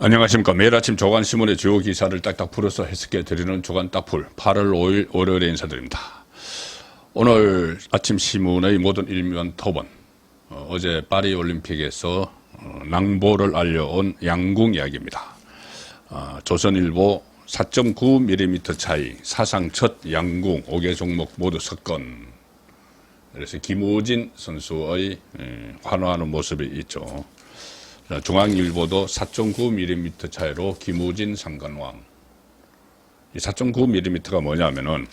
안녕하십니까. 매일 아침 조간신문의 주요 기사를 딱딱 풀어서 해석해 드리는 조간 딱풀 8월 5일 월요일에 인사드립니다. 오늘 아침 신문의 모든 일면 토번 어, 제 파리 올림픽에서 어, 낭보를 알려온 양궁 이야기입니다. 어, 조선일보 4.9mm 차이 사상 첫 양궁 5개 종목 모두 석건 그래서 김우진 선수의 에, 환호하는 모습이 있죠. 자, 중앙일보도 4.9mm 차이로 김우진 상관왕. 이 4.9mm가 뭐냐면은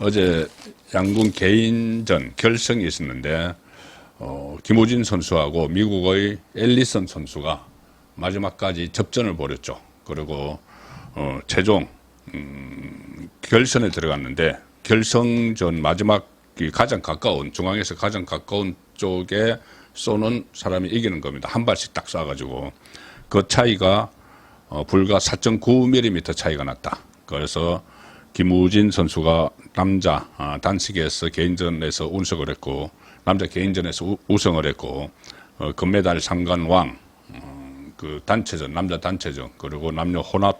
어제 양궁 개인전 결승이 있었는데 어, 김우진 선수하고 미국의 앨리선 선수가 마지막까지 접전을 벌였죠. 그리고 어, 최종 음, 결선에 들어갔는데 결승전 마지막 이 가장 가까운 중앙에서 가장 가까운 쪽에 쏘는 사람이 이기는 겁니다. 한 발씩 딱 쏴가지고 그 차이가 어, 불과 4.9mm 차이가 났다. 그래서 김우진 선수가 남자 아, 단식에서 개인전에서 운석을 했고 남자 개인전에서 우, 우승을 했고 어, 금메달 상관왕 어, 그 단체전 남자 단체전 그리고 남녀 혼합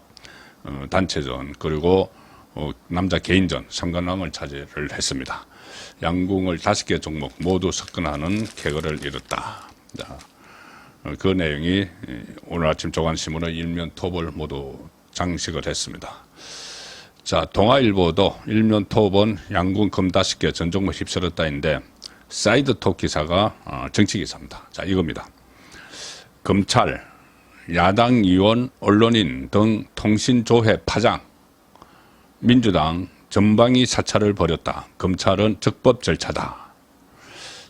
어, 단체전 그리고 어, 남자 개인전 상관왕을 차지를 했습니다. 양궁을 다섯 개 종목 모두 석권하는 쾌거를 이뤘다. 자, 어, 그 내용이 오늘 아침 조간신문의 일면 톱을 모두 장식을 했습니다. 자, 동아일보도 일면 톱은 양궁 금 다섯 개 전 종목 휩쓸었다인데 사이드 톱 기사가 어, 정치 기사입니다. 자, 이겁니다. 검찰, 야당 의원, 언론인 등 통신조회 파장, 민주당 전방위 사찰을 벌였다. 검찰은 적법 절차다.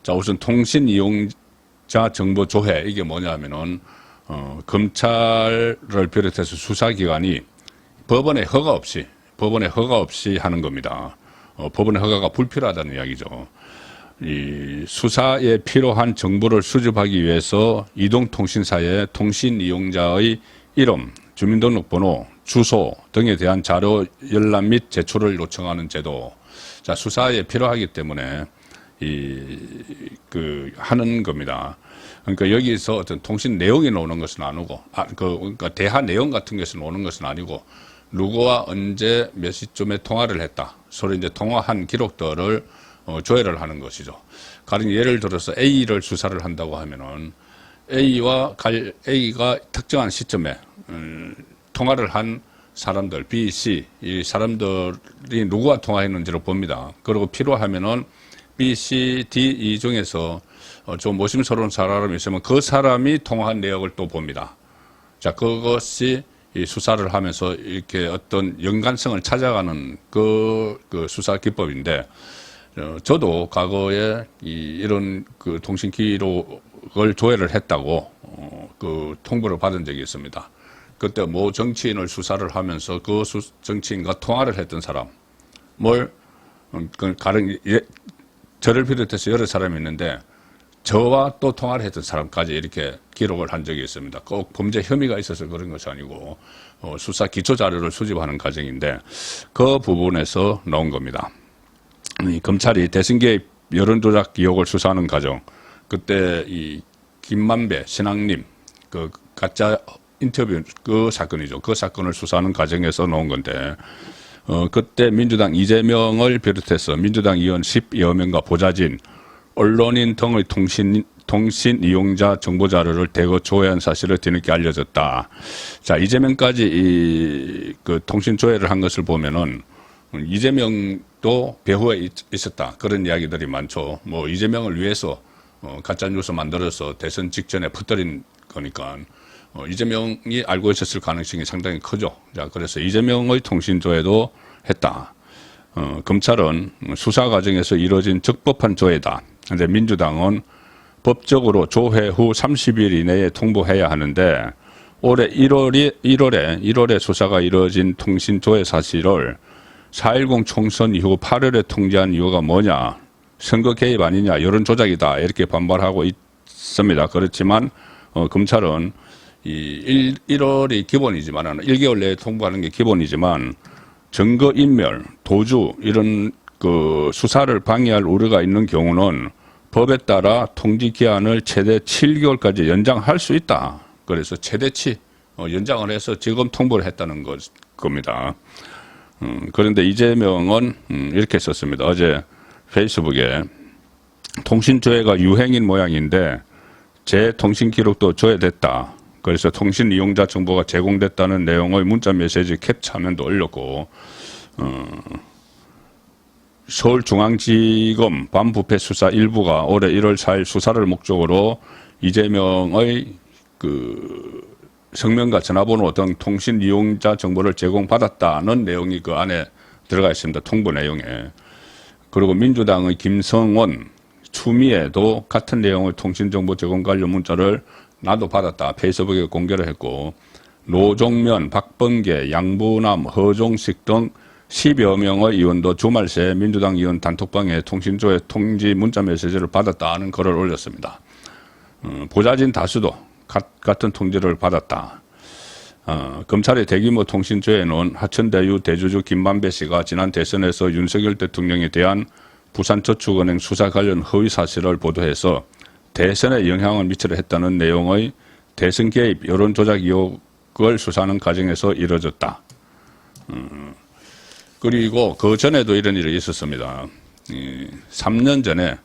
자, 우선 통신 이용자 정보 조회 이게 뭐냐면은 어, 검찰을 비롯해서 수사기관이 법원의 허가 없이 법원의 허가 없이 하는 겁니다. 어, 법원의 허가가 불필요하다는 이야기죠. 이 수사에 필요한 정보를 수집하기 위해서 이동통신사의 통신 이용자의 이름, 주민등록번호, 주소 등에 대한 자료 열람 및 제출을 요청하는 제도. 자, 수사에 필요하기 때문에 이, 그, 하는 겁니다. 그러니까 여기서 어떤 통신 내용이 나오는 것은 아니고, 아, 그, 그러니까 대화 내용 같은 것이 나오는 것은 아니고, 누구와 언제 몇 시쯤에 통화를 했다. 서로 이제 통화한 기록들을 어, 조회를 하는 것이죠. 가령 예를 들어서 A를 수사를 한다고 하면은 A와 갈, A가 특정한 시점에 음, 통화를 한 사람들 B, C 이 사람들이 누구와 통화했는지를 봅니다. 그리고 필요하면은 B, C, D 이 중에서 어, 좀 모심스러운 사람이 있으면 그 사람이 통화한 내역을 또 봅니다. 자 그것이 이 수사를 하면서 이렇게 어떤 연관성을 찾아가는 그, 그 수사 기법인데 어, 저도 과거에 이, 이런 그 통신 기록을 조회를 했다고 어, 그 통보를 받은 적이 있습니다. 그때 모 정치인을 수사를 하면서 그 수, 정치인과 통화를 했던 사람, 뭘, 음, 그 가령, 예, 저를 비롯해서 여러 사람이 있는데, 저와 또 통화를 했던 사람까지 이렇게 기록을 한 적이 있습니다. 꼭 범죄 혐의가 있어서 그런 것이 아니고, 어, 수사 기초 자료를 수집하는 과정인데, 그 부분에서 나온 겁니다. 이 검찰이 대선 개입 여론 조작 의혹을 수사하는 과정, 그때 이 김만배 신앙님 그 가짜 인터뷰 그 사건이죠. 그 사건을 수사하는 과정에서 나온 건데, 어, 그때 민주당 이재명을 비롯해서 민주당 의원 10여 명과 보좌진, 언론인 등의 통신, 통신 이용자 정보 자료를 대거 조회한 사실을 뒤늦게 알려졌다. 자, 이재명까지 이, 그 통신 조회를 한 것을 보면은 이재명도 배후에 있, 있었다. 그런 이야기들이 많죠. 뭐, 이재명을 위해서 어, 가짜 뉴스 만들어서 대선 직전에 퍼뜨린 거니까 어, 이재명이 알고 있었을 가능성이 상당히 크죠. 자, 그래서 이재명의 통신조회도 했다. 어, 검찰은 수사 과정에서 이루어진 적법한 조회다. 근데 민주당은 법적으로 조회 후 30일 이내에 통보해야 하는데 올해 1월이 1월에 1월에 수사가 이루어진 통신 조회 사실을 4.10 총선 이후 8월에 통지한 이유가 뭐냐? 선거 개입 아니냐? 여론 조작이다. 이렇게 반발하고 있습니다. 그렇지만 어, 검찰은 이 1, 1월이 기본이지만 1개월 내에 통보하는 게 기본이지만 증거 인멸, 도주 이런 그 수사를 방해할 우려가 있는 경우는 법에 따라 통지 기한을 최대 7개월까지 연장할 수 있다. 그래서 최대치 어, 연장을 해서 지금 통보를 했다는 것, 겁니다. 음, 그런데 이재명은 음, 이렇게 썼습니다. 어제 페이스북에 통신조회가 유행인 모양인데 제 통신 기록도 조회됐다. 그래서 통신 이용자 정보가 제공됐다는 내용의 문자 메시지 캡처 화면도 올렸고 어, 서울중앙지검 반부패 수사 일부가 올해 1월 4일 수사를 목적으로 이재명의 그 성명과 전화번호 등 통신 이용자 정보를 제공받았다는 내용이 그 안에 들어가 있습니다. 통보 내용에. 그리고 민주당의 김성원, 추미애도 같은 내용의 통신정보 제공 관련 문자를 나도 받았다. 페이스북에 공개를 했고 노종면, 박범계, 양부남, 허종식 등 10여 명의 의원도 주말 새 민주당 의원 단톡방에 통신조회 통지 문자 메시지를 받았다는 글을 올렸습니다. 어, 보좌진 다수도 가- 같은 통지를 받았다. 어, 검찰의 대규모 통신조회는 하천대유 대주주 김만배 씨가 지난 대선에서 윤석열 대통령에 대한 부산저축은행 수사 관련 허위 사실을 보도해서 대선에 영향을 미치려 했다는 내용의 대선 개입 여론 조작 의혹을 수사하는 과정에서 이뤄졌다. 음, 그리고 그 전에도 이런 일이 있었습니다. 이, 3년 전에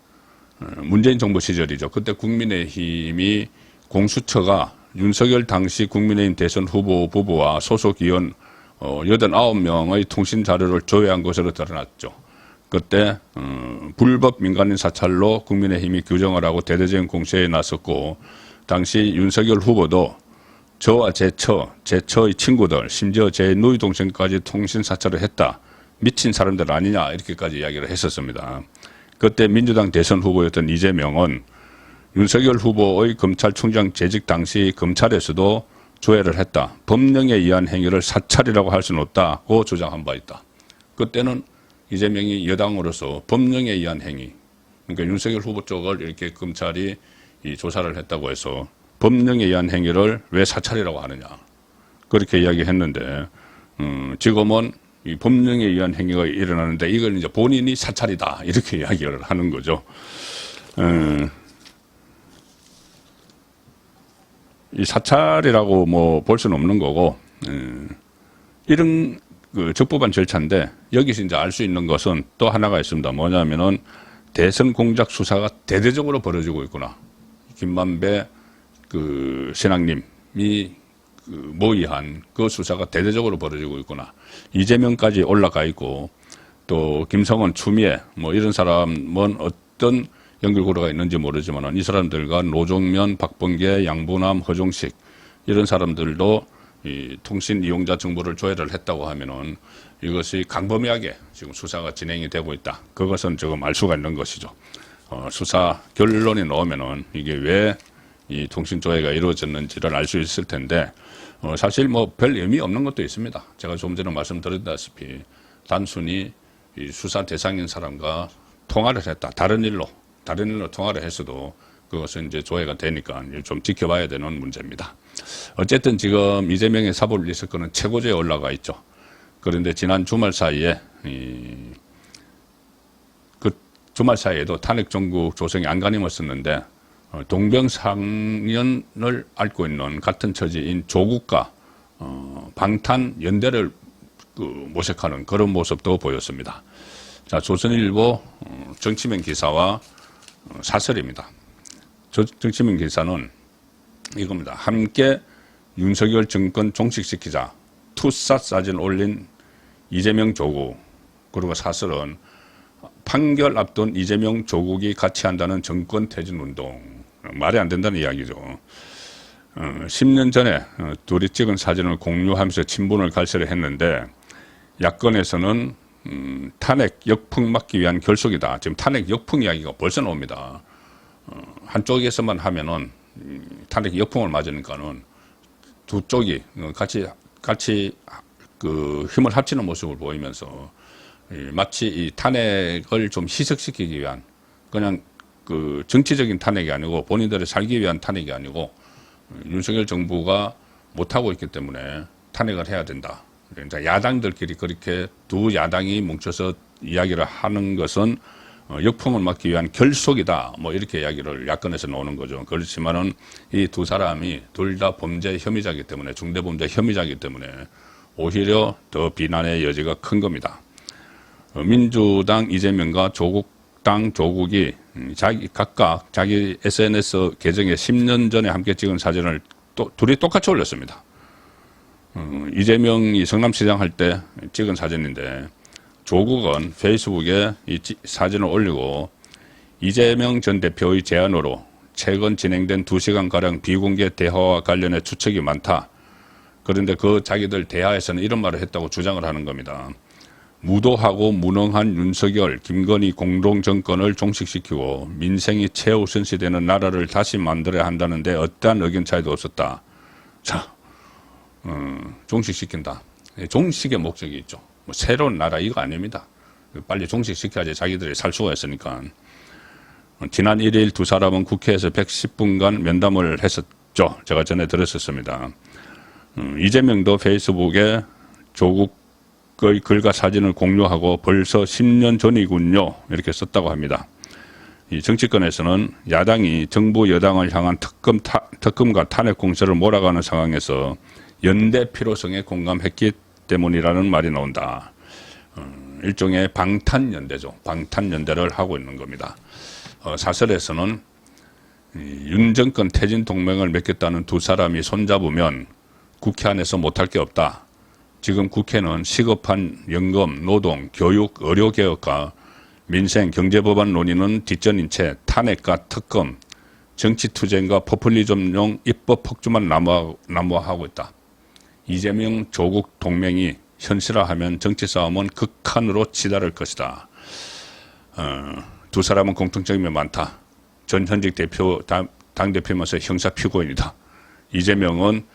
어, 문재인 정부 시절이죠. 그때 국민의힘이 공수처가 윤석열 당시 국민의힘 대선 후보 부부와 소속 의원 어, 89명의 통신 자료를 조회한 것으로 드러났죠. 그때 어, 불법 민간인 사찰로 국민의힘이 규정을 하고 대대적인 공세에 나섰고 당시 윤석열 후보도 저와 제 처, 제 처의 친구들, 심지어 제 누이 동생까지 통신 사찰을 했다. 미친 사람들 아니냐 이렇게까지 이야기를 했었습니다. 그때 민주당 대선 후보였던 이재명은 윤석열 후보의 검찰총장 재직 당시 검찰에서도 조회를 했다. 법령에 의한 행위를 사찰이라고 할 수는 없다고 주장한 바 있다. 그때는 이재명이 여당으로서 법령에 의한 행위, 그러니까 윤석열 후보 쪽을 이렇게 검찰이 이 조사를 했다고 해서 법령에 의한 행위를 왜 사찰이라고 하느냐 그렇게 이야기했는데 음, 지금은 이 법령에 의한 행위가 일어나는데 이걸 이제 본인이 사찰이다 이렇게 이야기를 하는 거죠. 음, 이 사찰이라고 뭐 볼 수는 없는 거고 음, 이런 그 적법한 절차인데 여기서 이제 알 수 있는 것은 또 하나가 있습니다. 뭐냐면은 대선 공작 수사가 대대적으로 벌어지고 있구나. 김만배 그 신앙님이 그 모의한 그 수사가 대대적으로 벌어지고 있구나. 이재명까지 올라가 있고 또 김성원, 추미애 뭐 이런 사람은 어떤 연결고리가 있는지 모르지만 이 사람들과 노종면, 박범계, 양부남, 허종식 이런 사람들도 이 통신 이용자 정보를 조회를 했다고 하면은 이것이 강범위하게 지금 수사가 진행이 되고 있다. 그것은 지금 알 수가 있는 것이죠. 어, 수사 결론이 나오면은 이게 왜 이 통신 조회가 이루어졌는지를 알 수 있을 텐데 어, 사실 뭐 별 의미 없는 것도 있습니다. 제가 좀 전에 말씀드렸다시피 단순히 이 수사 대상인 사람과 통화를 했다. 다른 일로 다른 일로 통화를 했어도 그것은 이제 조회가 되니까 좀 지켜봐야 되는 문제입니다. 어쨌든 지금 이재명의 사법 리스크는 최고조에 올라가 있죠. 그런데 지난 주말 사이에 이, 그 주말 사이에도 탄핵 정국 조성이 안간힘을 썼는데 어, 동병상련을 앓고 있는 같은 처지인 조국과 어, 방탄 연대를 그 모색하는 그런 모습도 보였습니다. 자, 조선일보 어, 정치면 기사와 어, 사설입니다. 저, 정치면 기사는 이겁니다. 함께 윤석열 정권 종식시키자. 투샷 사진 올린 이재명 조국. 그리고 사설은 판결 앞둔 이재명 조국이 같이 한다는 정권 퇴진 운동. 말이 안 된다는 이야기죠. 어, 10년 전에 어, 둘이 찍은 사진을 공유하면서 친분을 갈세를 했는데 야권에서는 음, 탄핵 역풍 막기 위한 결속이다. 지금 탄핵 역풍 이야기가 벌써 나옵니다. 어, 한쪽에서만 하면은 음, 탄핵 역풍을 맞으니까는 두 쪽이 어, 같이 같이 그 힘을 합치는 모습을 보이면서 이 마치 이 탄핵을 좀 희석시키기 위한 그냥 그 정치적인 탄핵이 아니고 본인들의 살기 위한 탄핵이 아니고 어, 윤석열 정부가 못하고 있기 때문에 탄핵을 해야 된다. 그러니까 야당들끼리 그렇게 두 야당이 뭉쳐서 이야기를 하는 것은 어, 역풍을 막기 위한 결속이다. 뭐 이렇게 이야기를 야권에서 나오는 거죠. 그렇지만은 이 두 사람이 둘 다 범죄 혐의자이기 때문에 중대범죄 혐의자이기 때문에 오히려 더 비난의 여지가 큰 겁니다. 어, 민주당 이재명과 조국당 조국이 음, 자기 각각 자기 SNS 계정에 10년 전에 함께 찍은 사진을 또 둘이 똑같이 올렸습니다. 어, 이재명이 성남시장 할 때 찍은 사진인데 조국은 페이스북에 이 지- 사진을 올리고 이재명 전 대표의 제안으로 최근 진행된 2시간가량 비공개 대화와 관련해 추측이 많다. 그런데 그 자기들 대화에서는 이런 말을 했다고 주장을 하는 겁니다. 무도하고 무능한 윤석열, 김건희 공동 정권을 종식시키고 민생이 최우선시되는 나라를 다시 만들어야 한다는데 어떠한 의견 차이도 없었다. 자, 어, 종식시킨다. 예, 종식의 목적이 있죠. 뭐 새로운 나라 이거 아닙니다. 빨리 종식시켜야지 자기들이 살 수가 있으니까. 어, 지난 1일 두 사람은 국회에서 110분간 면담을 했었죠. 제가 전에 들었었습니다. 음, 이재명도 페이스북에 조국의 글과 사진을 공유하고 벌써 10년 전이군요. 이렇게 썼다고 합니다. 이 정치권에서는 야당이 정부 여당을 향한 특검 타, 특검과 탄핵 공세를 몰아가는 상황에서 연대 필요성에 공감했기 때문이라는 말이 나온다. 음, 일종의 방탄연대죠. 방탄연대를 하고 있는 겁니다. 어, 사설에서는 이윤 정권 퇴진 동맹을 맺겠다는 두 사람이 손잡으면 국회 안에서 못할 게 없다. 지금 국회는 시급한 연금, 노동, 교육, 의료 개혁과 민생, 경제 법안 논의는 뒷전인 채 탄핵과 특검, 정치 투쟁과 포퓰리즘용 입법 폭주만 남아, 남아하고 있다. 이재명 조국 동맹이 현실화하면 정치 싸움은 극한으로 치달을 것이다. 어, 두 사람은 공통점이 많다. 전 현직 대표 당, 대표면서 형사 피고인이다. 이재명은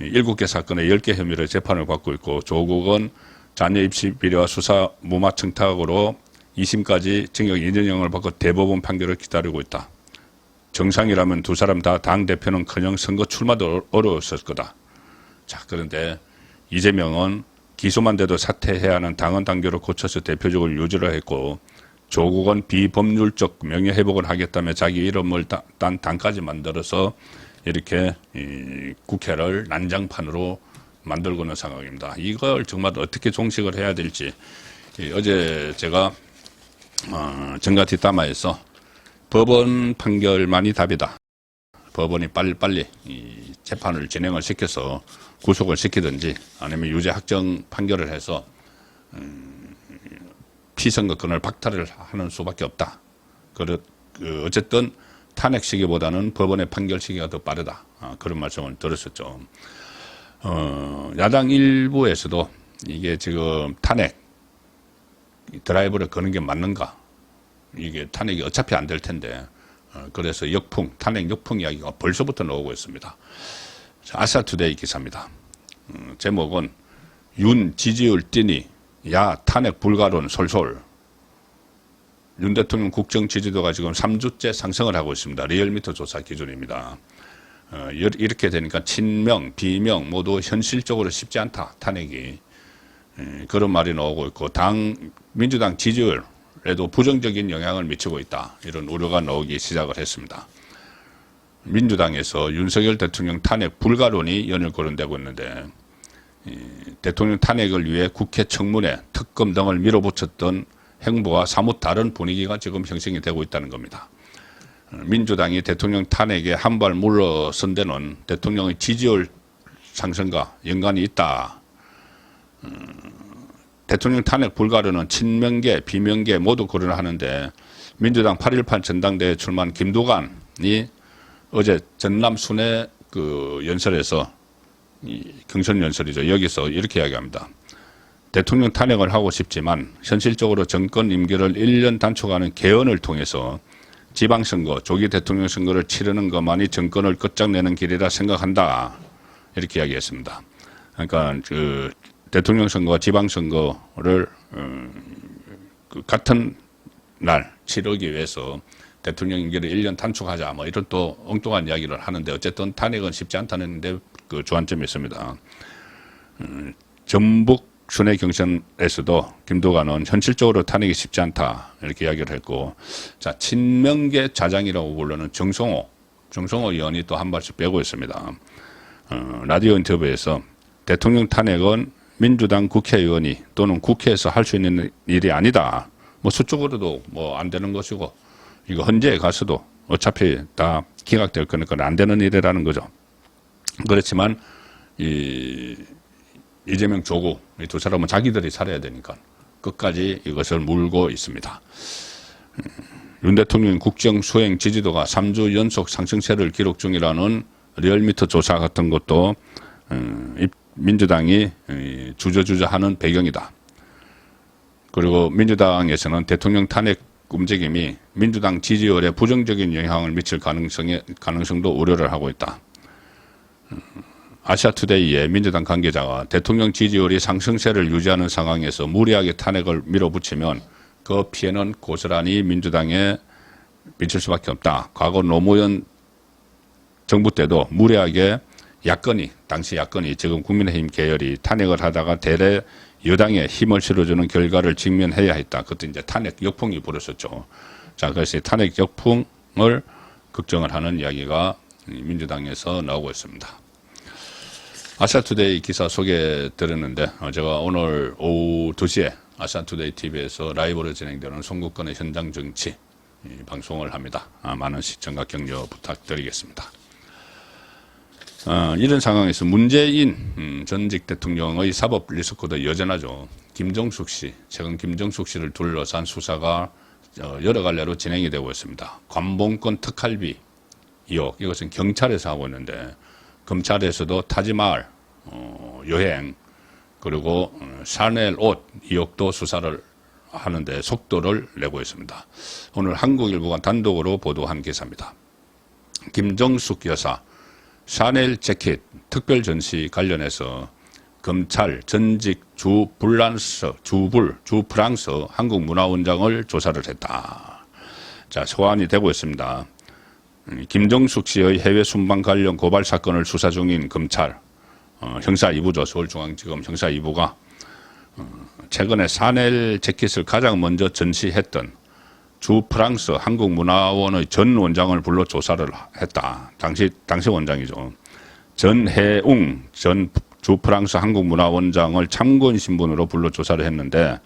일곱 개 사건의 열개 혐의로 재판을 받고 있고 조국은 자녀 입시 비리와 수사 무마 청탁으로 2심까지 징역 2년형을 받고 대법원 판결을 기다리고 있다. 정상이라면 두 사람 다 당 대표는커녕 선거 출마도 어려웠을 거다. 자 그런데 이재명은 기소만 돼도 사퇴해야 하는 당헌 당규를 고쳐서 대표적으로 유지를 했고 조국은 비법률적 명예회복을 하겠다며 자기 이름을 따- 딴 당까지 만들어서 이렇게 이 국회를 난장판으로 만들고 있는 상황입니다. 이걸 정말 어떻게 종식을 해야 될지 이 어제 제가 어, 정가 뒷담화에서 법원 판결만이 답이다. 법원이 빨리빨리 이 재판을 진행을 시켜서 구속을 시키든지 아니면 유죄 확정 판결을 해서 음, 피선거권을 박탈을 하는 수밖에 없다. 그렇, 그 어쨌든 탄핵 시기보다는 법원의 판결 시기가 더 빠르다. 아, 그런 말씀을 들었었죠. 어, 야당 일부에서도 이게 지금 탄핵 드라이브를 거는 게 맞는가? 이게 탄핵이 어차피 안 될 텐데 어, 그래서 역풍 탄핵 역풍 이야기가 벌써부터 나오고 있습니다. 자, 아사투데이 기사입니다. 음, 제목은 윤 지지율 뛰니 야 탄핵 불가론 솔솔 윤 대통령 국정 지지도가 지금 3주째 상승을 하고 있습니다. 리얼미터 조사 기준입니다. 어, 여- 이렇게 되니까 친명, 비명 모두 현실적으로 쉽지 않다. 탄핵이. 에, 그런 말이 나오고 있고 당 민주당 지지율에도 부정적인 영향을 미치고 있다. 이런 우려가 나오기 시작을 했습니다. 민주당에서 윤석열 대통령 탄핵 불가론이 연일 거론되고 있는데 이 대통령 탄핵을 위해 국회 청문회, 특검 등을 밀어붙였던 행보와 사뭇 다른 분위기가 지금 형성이 되고 있다는 겁니다. 어, 민주당이 대통령 탄핵에 한 발 물러선 데는 대통령의 지지율 상승과 연관이 있다. 대통령 탄핵 불가료는 친명계, 비명계 모두 거론하는데 민주당 8.18 전당대회 출마한 김두관이 어제 전남 순회 그 연설에서 이 경선 연설이죠. 여기서 이렇게 이야기합니다. 대통령 탄핵을 하고 싶지만 현실적으로 정권 임기를 1년 단축하는 개헌을 통해서 지방선거, 조기 대통령 선거를 치르는 것만이 정권을 끝장내는 길이라 생각한다. 이렇게 이야기했습니다. 그러니까 그 대통령 선거와 지방 선거를 어, 그 같은 날 치르기 위해서 대통령 임기를 1년 단축하자 뭐 이런 또 엉뚱한 이야기를 하는데 어쨌든 탄핵은 쉽지 않다는 데 그 주안점이 있습니다. 음, 전북 순회 경선에서도 김도관은 현실적으로 탄핵이 쉽지 않다 이렇게 이야기를 했고 자 친명계 좌장이라고 부르는 정성호 정성호 의원이 또 한 발씩 빼고 있습니다. 어, 라디오 인터뷰에서 대통령 탄핵은 민주당 국회의원이 또는 국회에서 할 수 있는 일이 아니다. 뭐 수적으로도 뭐 안 되는 것이고 이거 헌재에 가서도 어차피 다 기각될 거니까 안 되는 일이라는 거죠. 그렇지만 이 이재명 조국 이 두 사람은 자기들이 살아야 되니까 끝까지 이것을 물고 있습니다. 음, 윤 대통령 국정 수행 지지도가 3주 연속 상승세를 기록 중이라는 리얼미터 조사 같은 것도 음, 입- 민주당이 이, 주저주저하는 배경이다. 그리고 민주당에서는 대통령 탄핵 움직임이 민주당 지지율에 부정적인 영향을 미칠 가능성에 가능성도 우려를 하고 있다. 아시아투데이의 민주당 관계자가 대통령 지지율이 상승세를 유지하는 상황에서 무리하게 탄핵을 밀어붙이면 그 피해는 고스란히 민주당에 미칠 수밖에 없다. 과거 노무현 정부 때도 무리하게 야권이 당시 야권이 지금 국민의힘 계열이 탄핵을 하다가 대래 여당에 힘을 실어주는 결과를 직면해야 했다. 그때 이제 탄핵 역풍이 불었었죠. 자, 그래서 이 탄핵 역풍을 걱정을 하는 이야기가 민주당에서 나오고 있습니다. 아시아투데이 기사 소개 드렸는데 어, 제가 오늘 오후 2시에 아시아투데이 TV에서 라이브로 진행되는 송국권의 현장 정치 이 방송을 합니다. 아, 많은 시청과 격려 부탁드리겠습니다. 어, 이런 상황에서 문재인 음, 전직 대통령의 사법 리스크도 여전하죠. 김정숙 씨, 최근 김정숙 씨를 둘러싼 수사가 어, 여러 갈래로 진행이 되고 있습니다. 관봉권 특활비 의혹, 이것은 경찰에서 하고 있는데 검찰에서도 타지마을 어, 여행 그리고 어, 샤넬 옷 의혹도 수사를 하는데 속도를 내고 있습니다. 오늘 한국일보가 단독으로 보도한 기사입니다. 김정숙 여사 샤넬 재킷 특별 전시 관련해서 검찰 전직 주 불란스 주불 주 프랑스 한국 문화원장을 조사를 했다. 자 소환이 되고 있습니다. 음, 김정숙 씨의 해외 순방 관련 고발 사건을 수사 중인 검찰 어, 형사 2부죠 서울중앙지검 형사 2부가 어, 최근에 샤넬 재킷을 가장 먼저 전시했던 주 프랑스 한국문화원의 전 원장을 불러 조사를 했다. 당시 당시 원장이죠. 전해웅 전 주 프랑스 한국문화원장을 참고인 신분으로 불러 조사를 했는데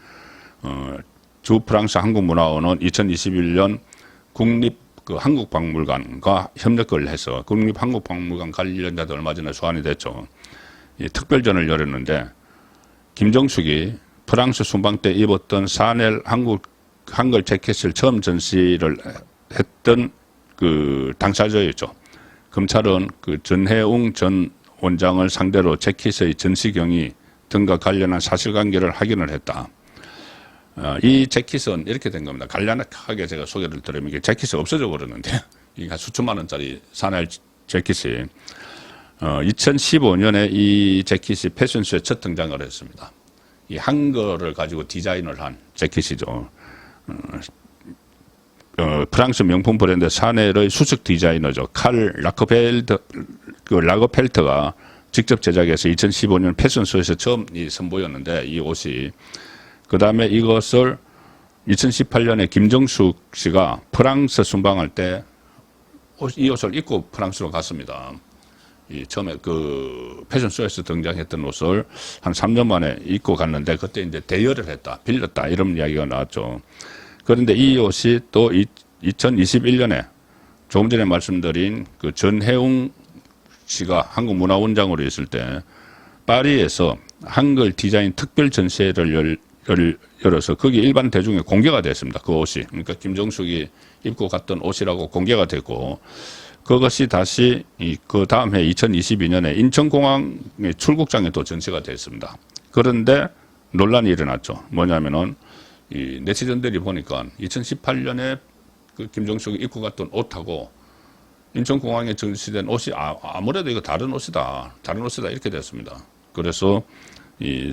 어, 주 프랑스 한국문화원은 2021년 국립 그 한국박물관과 협력을 해서 국립 한국박물관 관련자들 얼마 전에 소환이 됐죠. 이 특별전을 열었는데 김정숙이 프랑스 순방 때 입었던 사넬 한국 한글 재킷을 처음 전시를 했던 그 당사자였죠. 검찰은 그 전해웅 전 원장을 상대로 재킷의 전시 경위 등과 관련한 사실관계를 확인을 했다. 어, 이 재킷은 이렇게 된 겁니다. 간략하게 제가 소개를 드리면 이게 재킷이 없어져 버렸는데 이게 한 수천만 원짜리 재킷이 어, 2015년에 이 재킷이 패션쇼에 첫 등장을 했습니다. 이 한글을 가지고 디자인을 한 재킷이죠. 어, 프랑스 명품 브랜드 샤넬의 수석 디자이너죠. 칼 라커펠트, 그 라거펠트가 직접 제작해서 2015년 패션쇼에서 처음 이 선보였는데 이 옷이 그 다음에 이것을 2018년에 김정숙 씨가 프랑스 순방할 때 이 옷을 입고 프랑스로 갔습니다. 이 처음에 그 패션쇼에서 등장했던 옷을 한 3년 만에 입고 갔는데 그때 이제 대여를 했다, 빌렸다 이런 이야기가 나왔죠. 그런데 이 옷이 또 2021년에 조금 전에 말씀드린 그 전해웅 씨가 한국문화원장으로 있을 때 파리에서 한글 디자인 특별 전시회를 열, 열, 열어서 거기 일반 대중에 공개가 됐습니다. 그 옷이. 그러니까 김정숙이 입고 갔던 옷이라고 공개가 됐고 그것이 다시 이그 다음 해 2022년에 인천공항의 출국장에 또 전시가 됐습니다. 그런데 논란이 일어났죠. 뭐냐면은 이 네티즌들이 보니까 2018년에 그 김정숙이 입고 갔던 옷하고 인천공항에 전시된 옷이 아, 아무래도 이거 다른 옷이다. 다른 옷이다. 이렇게 됐습니다. 그래서 이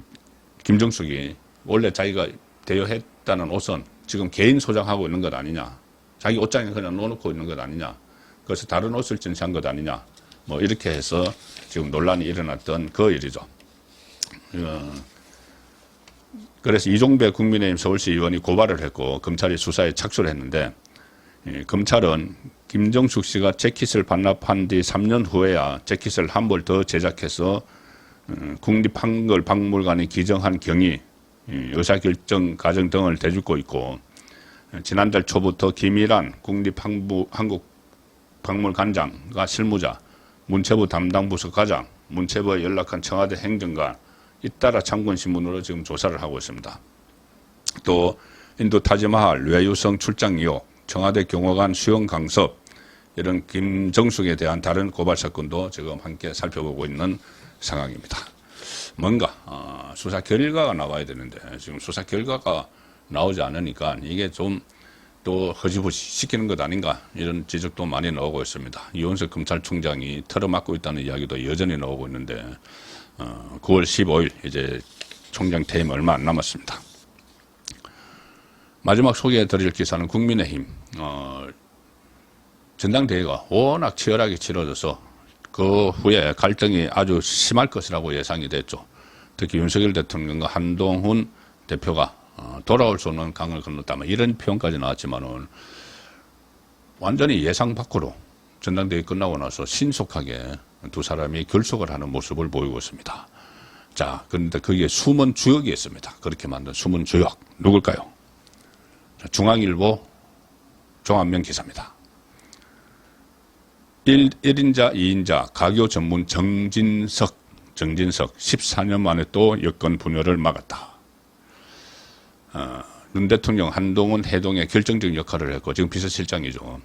김정숙이 원래 자기가 대여했다는 옷은 지금 개인 소장하고 있는 것 아니냐. 자기 옷장에 그냥 넣어놓고 있는 것 아니냐. 그래서 다른 옷을 전시한 것 아니냐. 뭐 이렇게 해서 지금 논란이 일어났던 그 일이죠. 어, 그래서 이종배 국민의힘 서울시 의원이 고발을 했고 검찰이 수사에 착수를 했는데 예, 검찰은 김정숙 씨가 재킷을 반납한 뒤 3년 후에야 재킷을 한 벌 더 제작해서 음, 국립한글박물관에 기정한 경위, 이 의사결정 과정 등을 대주고 있고 어, 지난달 초부터 김일한 국립한국박물관장과 실무자, 문체부 담당 부서 과장, 문체부에 연락한 청와대 행정관 잇따라 창군신문으로 지금 조사를 하고 있습니다. 또 인도 타지마할 외유성 출장 의혹, 청와대 경호관 수용 강섭 이런 김정숙에 대한 다른 고발 사건도 지금 함께 살펴보고 있는 상황입니다. 뭔가 어, 수사 결과가 나와야 되는데 지금 수사 결과가 나오지 않으니까 이게 좀 또 허지부지 시키는 것 아닌가 이런 지적도 많이 나오고 있습니다. 이원석 검찰총장이 털어막고 있다는 이야기도 여전히 나오고 있는데 어, 9월 15일 이제 총장 퇴임 얼마 안 남았습니다. 마지막 소개해드릴 기사는 국민의힘 어, 전당대회가 워낙 치열하게 치러져서 그 후에 갈등이 아주 심할 것이라고 예상이 됐죠. 특히 윤석열 대통령과 한동훈 대표가 어, 돌아올 수 없는 강을 건넜다. 뭐 이런 표현까지 나왔지만은 완전히 예상 밖으로 전당대회 끝나고 나서 신속하게 두 사람이 결속을 하는 모습을 보이고 있습니다. 자, 그런데 거기에 숨은 주역이 있습니다. 그렇게 만든 숨은 주역. 누굴까요? 자, 중앙일보 종합명 기사입니다. 1, 1인자, 2인자 가교 전문 정진석, 정진석 14년 만에 또 여권 분열을 막았다. 어, 윤 대통령 한동훈 해동에 결정적인 역할을 했고 지금 비서실장이죠.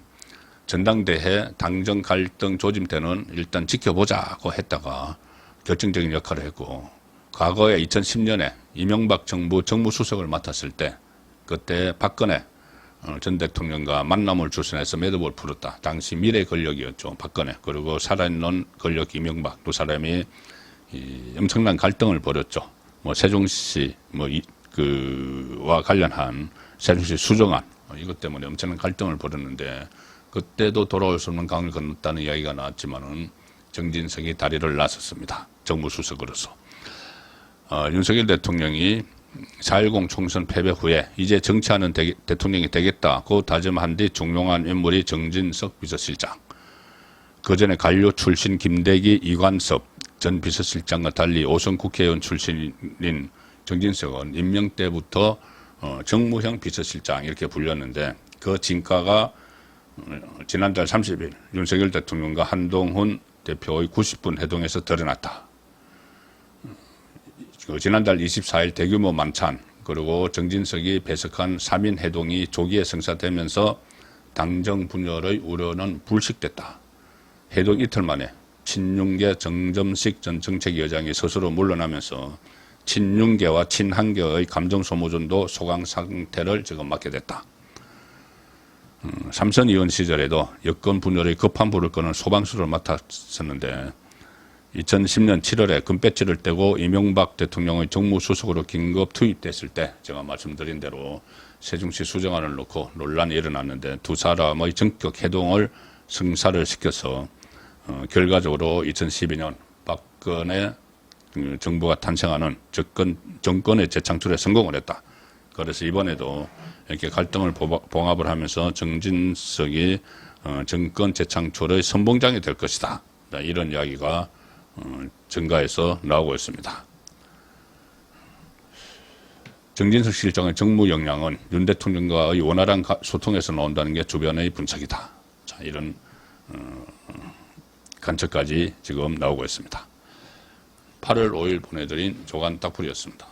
전당대회 당정 갈등 조짐 때는 일단 지켜보자고 했다가 결정적인 역할을 했고 과거에 2010년에 이명박 정부 정무수석을 맡았을 때 그때 박근혜 어, 전 대통령과 만남을 주선해서 매듭을 풀었다. 당시 미래 권력이었죠. 박근혜. 그리고 살아있는 권력 이명박 두 사람이 이 엄청난 갈등을 벌였죠. 뭐 세종시 뭐 이, 그와 관련한 세종시 수정안 어, 이것 때문에 엄청난 갈등을 벌였는데 그때도 돌아올 수 없는 강을 건넜다는 이야기가 나왔지만은 정진석이 다리를 나섰습니다. 정무수석으로서. 어, 윤석열 대통령이 4.10 총선 패배 후에 이제 정치하는 대, 대통령이 되겠다고 다짐한 뒤 중용한 인물이 정진석 비서실장. 그 전에 관료 출신 김대기 이관섭 전 비서실장과 달리 오선 국회의원 출신인 정진석은 임명 때부터 어, 정무형 비서실장 이렇게 불렸는데 그 진가가 어, 지난달 30일 윤석열 대통령과 한동훈 대표의 90분 회동에서 드러났다. 그 지난달 24일 대규모 만찬 그리고 정진석이 배석한 3인 회동이 조기에 성사되면서 당정 분열의 우려는 불식됐다. 회동 이틀 만에 친윤계 정점식 전 정책위원장이 스스로 물러나면서 친윤계와 친한계의 감정 소모전도 소강 상태를 지금 맞게 됐다. 음, 삼선 의원 시절에도 여권 분열의 급한 불을 끄는 소방수를 맡았었는데 2010년 7월에 금배지를 떼고 이명박 대통령의 정무수석으로 긴급 투입됐을 때 제가 말씀드린 대로 세종시 수정안을 놓고 논란이 일어났는데 두 사람의 전격 해동을 성사를 시켜서 어, 결과적으로 2012년 박근혜 그 정부가 탄생하는 정권, 정권의 재창출에 성공을 했다. 그래서 이번에도 이렇게 갈등을 봉합을 하면서 정진석이 어, 정권 재창출의 선봉장이 될 것이다. 이런 이야기가 어, 증가해서 나오고 있습니다. 정진석 실장의 정무 역량은 윤 대통령과의 원활한 소통에서 나온다는 게 주변의 분석이다. 자, 이런 어, 관측까지 지금 나오고 있습니다. 8월 5일 보내드린 조간 딱풀이었습니다.